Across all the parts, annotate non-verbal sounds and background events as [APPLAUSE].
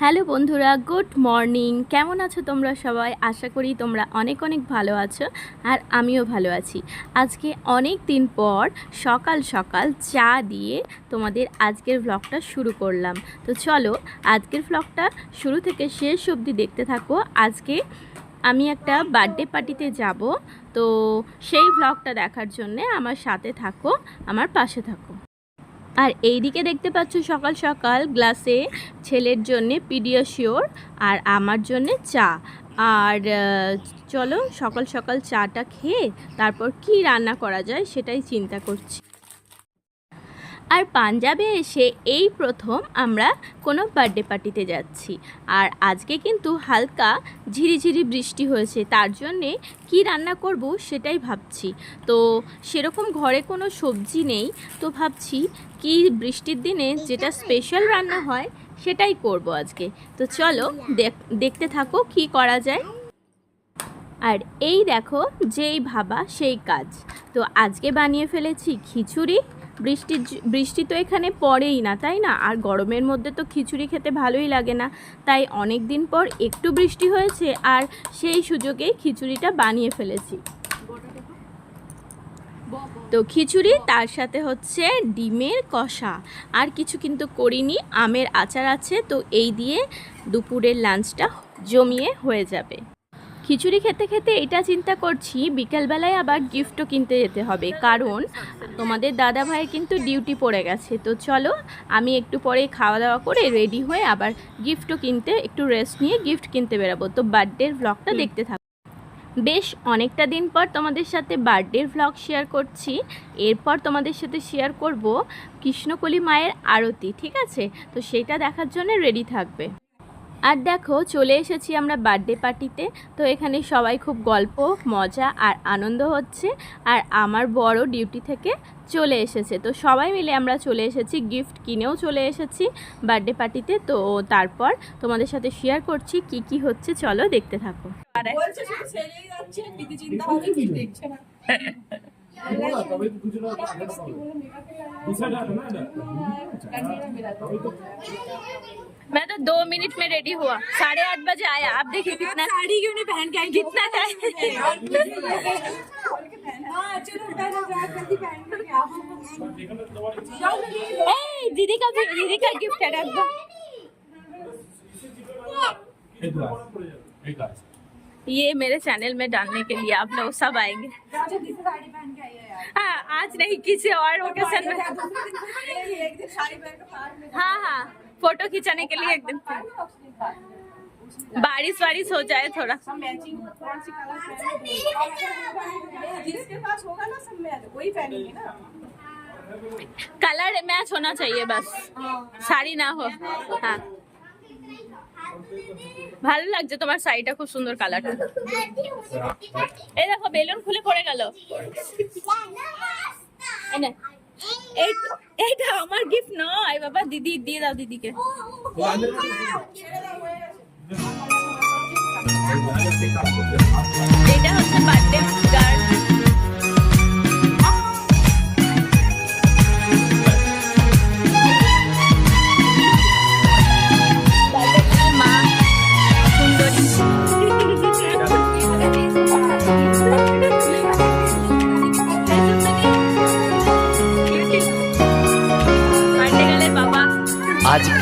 Hello বন্ধুরা, good morning. কেমন আছো তোমরা সবাই? আশা করি তোমরা অনেক অনেক ভালো আছো আর আমিও ভালো আছি। আজকে অনেক দিন পর সকাল সকাল চা দিয়ে তোমাদের আজকের ভ্লগটা শুরু করলাম। তো চলো, আজকের ভ্লগটা শুরু থেকে শেষ অবধি দেখতে থাকো। আজকে আমি একটা বার্থডে পার্টিতে যাব। তো সেই ভ্লগটা দেখার জন্যে আমার সাথে থাকো, আমার পাশে থাকো। আর এইদিকে দেখতে পাচ্ছ সকাল সকাল গ্লাসে ছেলের জন্যে পিডিয়াশিওর আর আমার জন্যে চা। আর চলো সকাল সকাল চাটা খেয়ে তারপর কি রান্না করা যায় সেটাই চিন্তা করছি। আর পাঞ্জাবে এসে এই প্রথম আমরা কোনো বার্থডে পার্টিতে যাচ্ছি। আর আজকে কিন্তু হালকা ঝিরিঝিরি বৃষ্টি হয়েছে, তার জন্যে কি রান্না করব সেটাই ভাবছি। তো সেরকম ঘরে কোনো সবজি নেই, তো ভাবছি কি বৃষ্টির দিনে যেটা স্পেশাল রান্না হয়, সেটাই করব আজকে। তো চলো দেখ- দেখতে থাকো কি করা যায়। আর এই দেখো যেই ভাবা, সেই কাজ। তো আজকে বানিয়ে ফেলেছি খিচুড়ি। বৃষ্টির জ- বৃষ্টি তো এখানে পড়েই না, তাই না? আর গরমের মধ্যে তো খিচুড়ি খেতে ভালোই লাগে না। তাই অনেক দিন পর একটু বৃষ্টি হয়েছে, আর সেই সুযোগেই খিচুড়িটা বানিয়ে ফেলেছি। তো খিচুড়ি তার সাথে হচ্ছে ডিমের কষা। আর কিছু কিন্তু করিনি আমের আচার আছে তো এই দিয়ে দুপুরের লাঞ্চটা জমিয়ে হয়ে যাবে। খিচুড়ি খেতে খেতে এটা চিন্তা করছি বিকেলবেলায় আবার গিফটও কিনতে যেতে হবে। কারণ তোমাদের দাদা ভাইয়ের কিন্তু ডিউটি পড়ে গেছে তো চলো আমি একটু পরে খাওয়া দাওয়া করে রেডি হয়ে আবার গিফটও কিনতে একটু রেস্ট নিয়ে গিফট কিনতে বেরাবো। তো বার্থডের ভ্লগটা দেখতে থাকো। বেশ অনেকটা দিন পর তোমাদের সাথে বার্থডের ভ্লগ শেয়ার করছি। এরপর তোমাদের সাথে শেয়ার করব কৃষ্ণকলি মায়ের আরতি, ঠিক আছে? তো সেটা দেখার জন্য রেডি থাকবে। আর দেখো চলে এসেছি আমরা বার্থডে পার্টিতে তো এখানে সবাই খুব গল্প মজা আর আনন্দ হচ্ছে। আর আমার বড় ডিউটি থেকে চলে এসেছে। তো সবাই মিলে আমরা চলে এসেছি গিফট কিনেও চলে এসেছি বার্থডে পার্টিতে তো তারপর তোমাদের সাথে শেয়ার করছি কি কি হচ্ছে চলো দেখতে থাকো। বলছে [LAUGHS] मैं तो दो मिनट में रेडी हुआ। साढ़े आठ बजे आया। आप देखिए कितना साड़ी क्यों नहीं पहन के आई? कितना था हाँ, दीदी का दीदी का गिफ्ट है ये मेरे चैनल में डालने के लिए आप लोग सब आएँगे। हाँ आज नहीं किसी और ओकेशन में। हाँ हाँ फ़ोटो खिंचाने के लिए एक दिन बारिश वारिश हो जाए थोड़ा। कलर मैच होना चाहिए बस। साड़ी ना हो। हाँ। ভালো লাগছে তোমার শাড়িটা, খুব সুন্দর কালারটা। এই দেখো, বেলুন খুলে পড়ে গেল। এইটা আমার গিফট নয়, বাবা, দিদি, দিয়ে দাও দিদিকে। এটা হচ্ছে বার্থডে গার্ল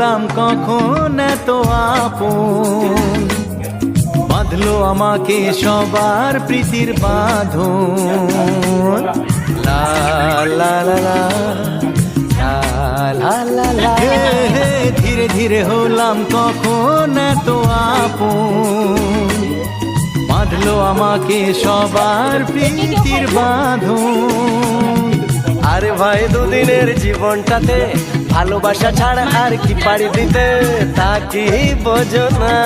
হলাম কখন এত আপন? বাঁধলো আমাকে সবার প্রীতির বাঁধ লা লা লা লা ধীরে ধীরে হলাম, কখন এত আপন? বাঁধলো আমাকে সবার প্রীতির বাঁধ আরে ভাই, দুদিনের জীবনটাতে ভালোবাসা ছাড়া আর কি পারি দিতে তা কি বোঝো না।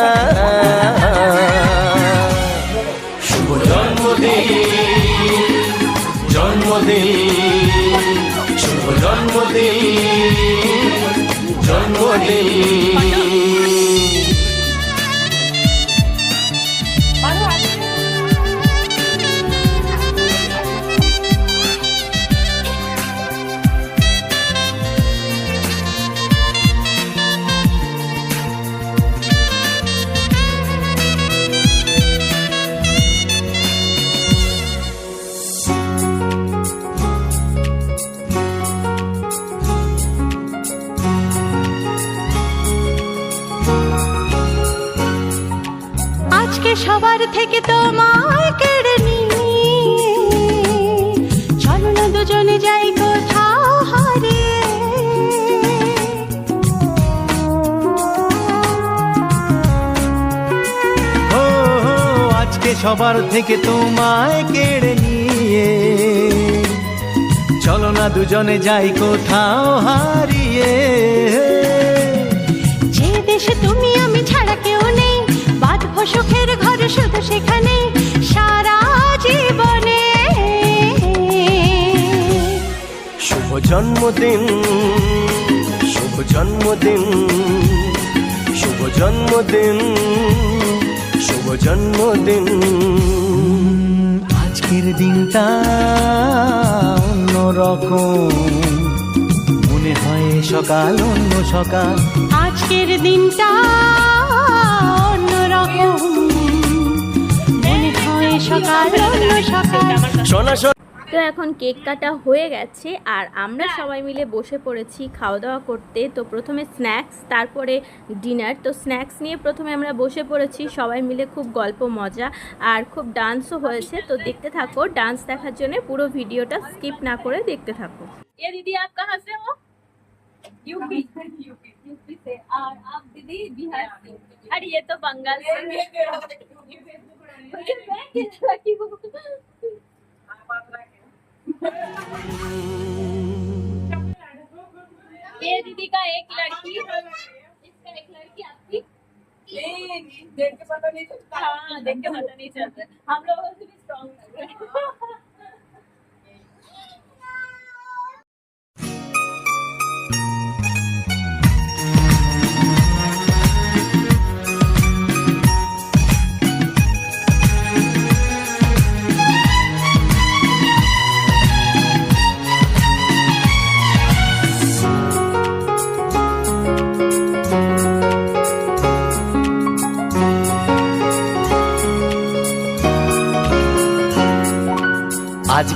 শুভ জন্মদিন জন্মদিন, শুভ জন্মদিন জন্মদিন। সবার থেকে তোমায় কেড়ে নিয়ে। চলো না দুজনে যাই কোথাও হারিয়ে। ও আজকে সবার থেকে তোমায় কেড়ে নিয়ে। চলো না দুজনে যাই কোথাও হারিয়ে। জন্মদিন শুভ জন্মদিন শুভ জন্মদিন শুভ জন্মদিন। আজকের দিনটা অন্যরকম। মনে হয় সকাল অন্য সকাল। আজকের দিনটা অন্যরকম। মনে হয় সকাল অন্য সকাল। শোনা তো এখন কেক কাটা হয়ে গেছে আর আমরা সবাই মিলে বসে পড়েছি খাওয়া দাওয়া করতে তো প্রথমে স্ন্যাক্স তারপরে ডিনার তো স্ন্যাক্স নিয়ে প্রথমে আমরা বসে পড়েছি সবাই মিলে খুব গল্প মজা আর খুব ডান্সও হয়েছে তো দেখতে থাকো ডান্স দেখার জন্য পুরো ভিডিওটা স্কিপ না করে দেখতে থাকো ये दीदी आप कहाँ से हो यूपी यूपी से और आप दीदी बिहार से अरे ये तो बंगाल से मैं किस लकी हूँ [LAUGHS] ये दीदी का एक लड़की। इसका एक लड़की आपकी? नहीं देख के पता नहीं चलता। हाँ देख के पता नहीं चलता। हम लोगों से भी स्ट्रॉन्ग लग रहे हैं।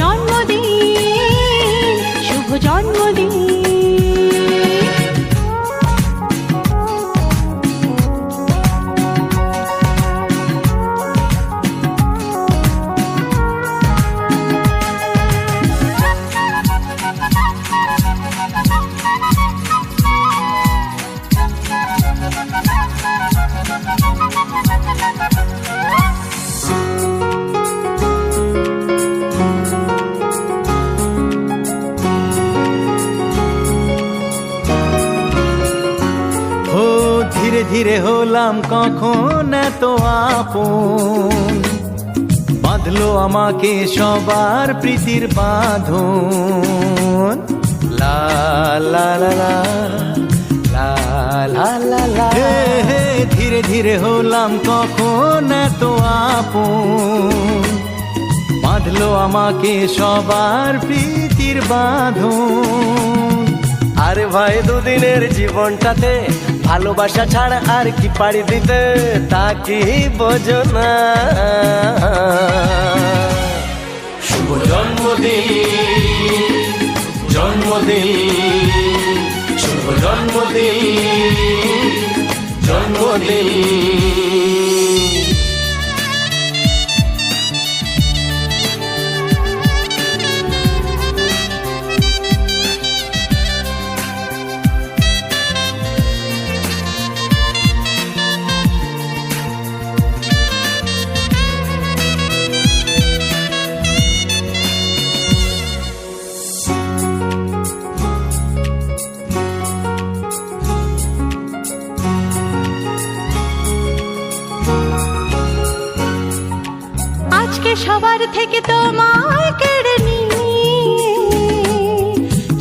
জন্মদিন শুভ জন্মদিন। তখন এত আপন? বাঁধলো আমাকে সবার প্রীতির বাঁধন। লা লা লা লা লা লা ধীরে ধীরে হলাম কখন এত আপন? বাঁধলো আমাকে সবার প্রীতির বাঁধন। আরে ভাই, দুদিনের জীবনটাতে ভালোবাসা ছাড়া আর কি পাড়ি দিতে, তা কি বোঝো না। শুভ জন্মদিন জন্মদিন, শুভ জন্মদিন জন্মদিন। সবার থেকে তোমায় কেড়ে নিয়ে।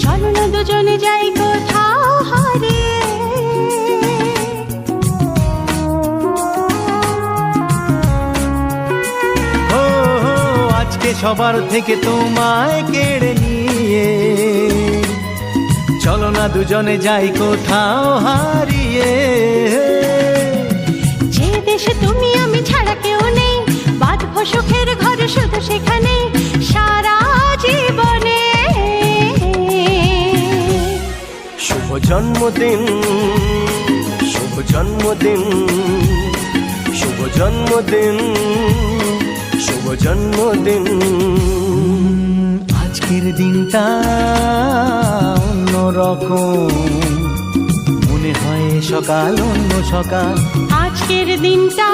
চলো না দুজনে যাই কোথাও হারিয়ে ও আজকে সবার থেকে তোমায় কেড়ে নিয়ে। চলো না দুজনে যাই কোথাও হারিয়ে। যে দেশে তুমি আমি ছাড়া কেউ নেই সুখের ঘর শুধু সেখানে সারা জীবনে। শুভ জন্মদিন শুভ জন্মদিন শুভ জন্মদিন শুভ জন্মদিন। আজকের দিনটা অন্যরকম মনে হয় সকাল অন্য সকাল। আজকের দিনটা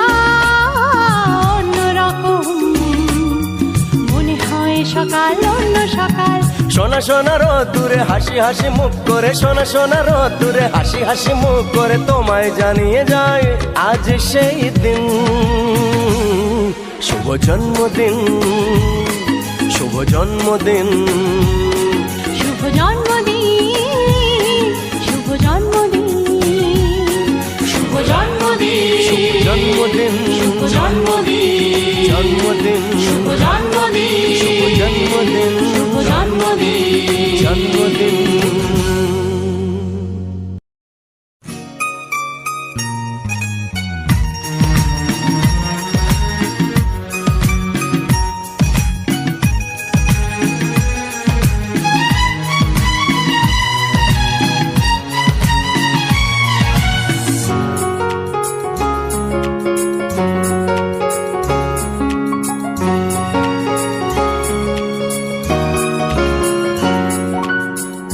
সকাল অন্য সকাল। সোনা সোনা দূরে হাসি হাসি মুখ করে। সোনা সোনা দূরে হাসি হাসি মুখ করে। তোমায় জানিয়ে যায় আজ সেই দিন। শুভ জন্মদিন শুভ জন্মদিন। শুভ জন্মদিন শুভ জন্মদিন। শুভ জন্মদিন শুভ জন্মদিন শুভ জন্মদিন জন্মদিন। শুভ জন্মদিন। জন্মদিন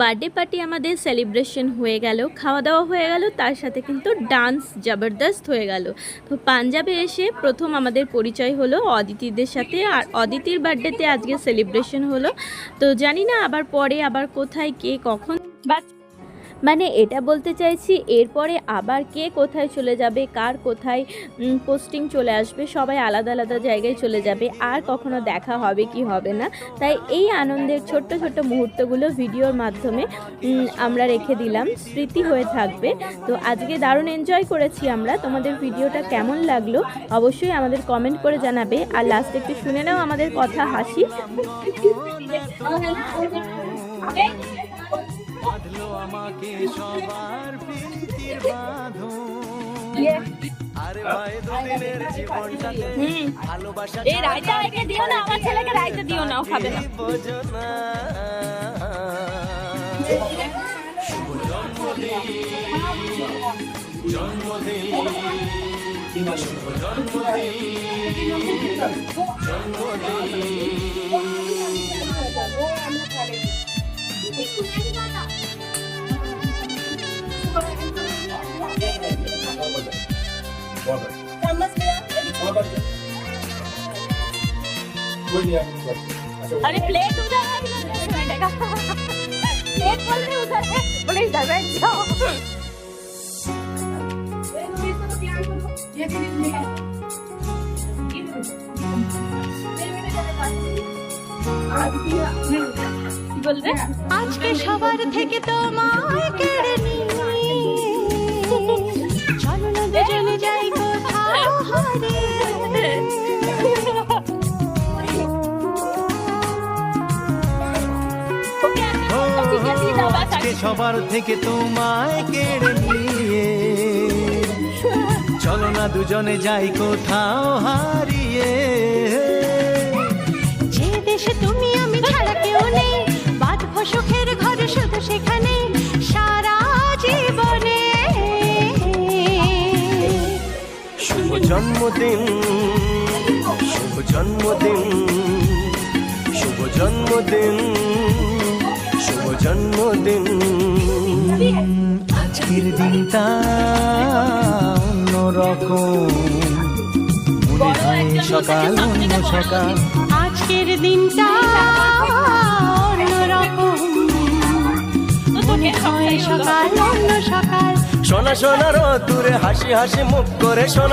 বার্থডে পার্টি আমাদের সেলিব্রেশন হয়ে গেল খাওয়া দাওয়া হয়ে গেল, তার সাথে কিন্তু ডান্স জবরদস্ত হয়ে গেল। তো পাঞ্জাবে এসে প্রথম আমাদের পরিচয় হলো অদিতিদের সাথে আর অদিতির বার্থডেতে আজকে সেলিব্রেশন হলো। তো জানি না আবার পরে আবার কোথায়, কে, কখন। বাট মানে এটা বলতে চাইছি, এরপরে আবার কে কোথায় চলে যাবে, কার কোথায় পোস্টিং চলে আসবে, সবাই আলাদা আলাদা জায়গায় চলে যাবে, আর কখনো দেখা হবে কি হবে না। তাই এই আনন্দের ছোট্ট ছোট্ট মুহূর্তগুলো ভিডিওর মাধ্যমে আমরা রেখে দিলাম, স্মৃতি হয়ে থাকবে। তো আজকে দারুণ এনজয় করেছি আমরা, তোমাদের ভিডিওটা কেমন লাগল অবশ্যই আমাদের কমেন্ট করে জানাবে, আর লাস্টে একটু শুনে নাও আমাদের কথা, হাসি। [LAUGHS] আমাকে সবার প্রীতির বাঁধন। আরে ভাই দুদিনের জীবনটাতে ভালোবাসা এই রায়তা একে দিও না আমার ছেলেকে রায়তা দিও না ও খাবে না। বোঝো না अरे प्लेट उधर है इधर कैसे बैठेगा प्लेट बोल रहे उधर है बोले इधर बैठ जाओ बोल रहे আজকে সবার থেকে তোমায় কেড়ে নিয়ে চলো না দুজনে যাই কোথাও হারিয়ে সবার থেকে তোমায় কেড়ে নিয়ে। চলো না দুজনে যাই কোথাও হারিয়ে। যে দেশে তুমি আমি ছাড়া কেউ নেই বাঁধবো সুখের ঘরে শুধু সেখানে সারা জীবনে। শুভ জন্মদিন শুভ জন্মদিন শুভ জন্মদিন। শুভ জন্মদিন। আজকের দিনটা অন্যরকম। মনে হয় সকাল অন্য সকাল। আজকের দিনটা অন্যরকম। মনে হয় সকাল অন্য সকাল। সোনা সোনার দূরে হাসি হাসি মুখ করে সোনা